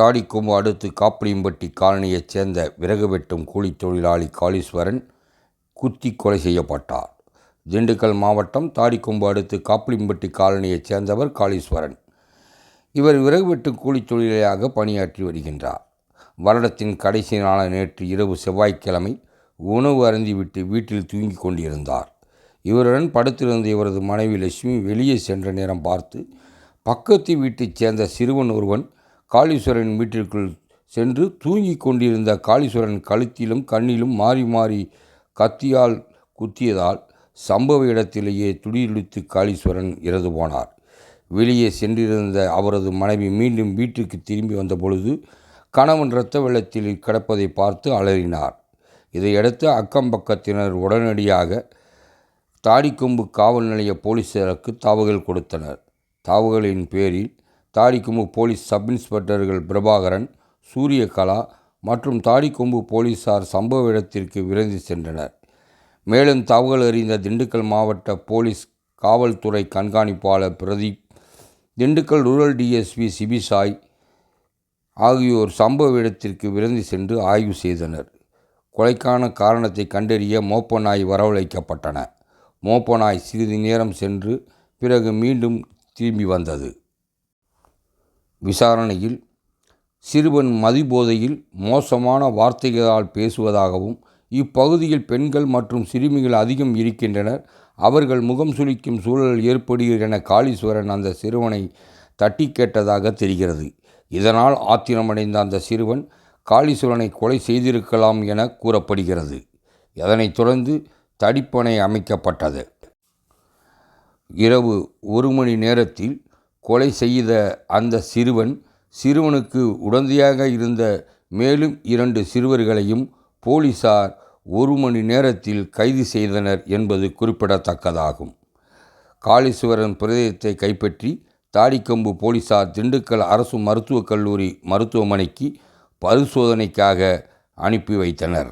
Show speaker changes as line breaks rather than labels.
தாடிக்கொம்பு அடுத்து காப்பிளியம்பட்டி காலனியைச் சேர்ந்த விறகு வெட்டும் கூலித் தொழிலாளி காளீஸ்வரன் குத்தி கொலை செய்யப்பட்டார். திண்டுக்கல் மாவட்டம் தாடிக்கொம்பு அடுத்து காப்பிளியம்பட்டி காலனியைச் சேர்ந்தவர் காளீஸ்வரன். இவர் விறகு வெட்டும் கூலித் தொழிலாளியாக பணியாற்றி வருகின்றார். வருடத்தின் கடைசி நாளான நேற்று இரவு செவ்வாய்க்கிழமை உணவு அருந்திவிட்டு வீட்டில் தூங்கிக் கொண்டிருந்தார். இவருடன் படுத்திருந்த இவரது மனைவி லட்சுமி வெளியே சென்ற நேரம் பார்த்து பக்கத்து வீட்டைச் சேர்ந்த சிறுவன் ஒருவன் காளீஸ்வரன் வீட்டிற்குள் சென்று தூங்கிக் கொண்டிருந்த காளீஸ்வரன் கழுத்திலும் கண்ணிலும் மாறி மாறி கத்தியால் குத்தியதால் சம்பவ இடத்திலேயே துடிதுடித்து காளீஸ்வரன் இறந்து போனார். வெளியே சென்றிருந்த அவரது மனைவி மீண்டும் வீட்டிற்கு திரும்பி வந்தபொழுது கணவன் இரத்த வெள்ளத்தில் கிடப்பதை பார்த்து அலறினார். இதையடுத்து அக்கம் பக்கத்தினர் உடனடியாக தாடிக்கொம்பு காவல் நிலைய போலீசாருக்கு தாவுகள் கொடுத்தனர். தாவுகளின் பேரில் தாடிக்கொம்பு போலீஸ் சப் இன்ஸ்பெக்டர்கள் பிரபாகரன் சூரியகலா மற்றும் தாடிக்கொம்பு போலீசார் சம்பவ இடத்திற்கு விரைந்து சென்றனர். மேலும் தகவல் அறிந்த திண்டுக்கல் மாவட்ட போலீஸ் காவல்துறை கண்காணிப்பாளர் பிரதீப் திண்டுக்கல் ரூரல் டிஎஸ்பி சிபிசாய் ஆகியோர் சம்பவ இடத்திற்கு விரைந்து சென்று ஆய்வு செய்தனர். கொலைக்கான காரணத்தை கண்டறிய மோப்ப நாய் வரவழைக்கப்பட்டன. மோப்ப நாய் சிறிது நேரம் சென்று பிறகு மீண்டும் திரும்பி வந்தது. விசாரணையில் சிறுவன் மதிபோதையில் மோசமான வார்த்தைகளால் பேசுவதாகவும் இப்பகுதியில் பெண்கள் மற்றும் சிறுமிகள் அதிகம் இருக்கின்றனர் அவர்கள் முகம் சுளிக்கும் சூழல் ஏற்படுகிறது என காளீஸ்வரன் அந்த சிறுவனை தட்டி கேட்டதாக தெரிகிறது. இதனால் ஆத்திரமடைந்த அந்த சிறுவன் காளீஸ்வரனை கொலை செய்திருக்கலாம் என கூறப்படுகிறது. இதனைத் தொடர்ந்து தடிப்பணை அமைக்கப்பட்டது. இரவு ஒரு மணி நேரத்தில் கொலை செய்த அந்த சிறுவன் சிறுவனுக்கு உடந்தையாக இருந்த மேலும் இரண்டு சிறுவர்களையும் போலீசார் ஒரு மணி நேரத்தில் கைது செய்தனர் என்பது குறிப்பிடத்தக்கதாகும். காளீஸ்வரன் பிரதேசத்தை கைப்பற்றி தாடிக்கொம்பு போலீசார் திண்டுக்கல் அரசு மருத்துவக் கல்லூரி மருத்துவமனைக்கு பரிசோதனைக்காக அனுப்பி வைத்தனர்.